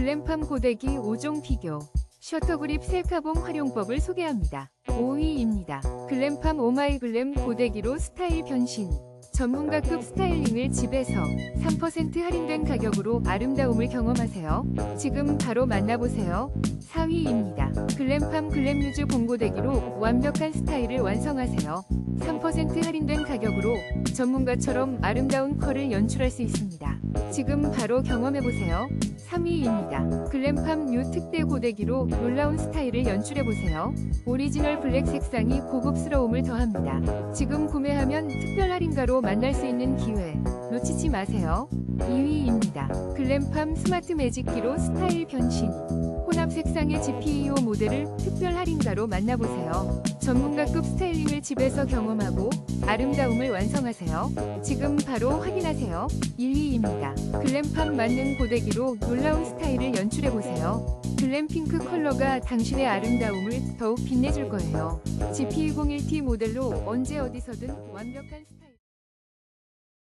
글램팜 고데기 5종 비교. 셔터그립 셀카봉 활용법을 소개합니다. 5위입니다. 글램팜 오마이글램 고데기로 스타일 변신. 전문가급 스타일링을 집에서 3% 할인된 가격으로 아름다움을 경험하세요. 지금 바로 만나보세요. 4위입니다. 글램팜 글램유즈 봉고데기로 완벽한 스타일을 완성하세요. 3% 할인된 가격으로 전문가처럼 아름다운 컬을 연출할 수 있습니다. 지금 바로 경험해보세요. 3위입니다. 글램팜 뉴 특대 고데기로 놀라운 스타일을 연출해보세요. 오리지널 블랙 색상이 고급스러움을 더합니다. 지금 구매하면 특별 할인가로 만날 수 있는 기회 놓치지 마세요. 2위입니다. 글램팜 스마트 매직기로 스타일 변신. 혼합 색상의 GPEO 모델을 특별 할인가로 만나보세요. 전문가급 스타일링을 집에서 경험하고 아름다움을 완성하세요. 지금 바로 확인하세요. 1위입니다. 글램팜 맞는 고데기로 놀라운 스타일을 연출해보세요. 글램 핑크 컬러가 당신의 아름다움을 더욱 빛내줄 거예요. GP101T 모델로 언제 어디서든 완벽한 스타일.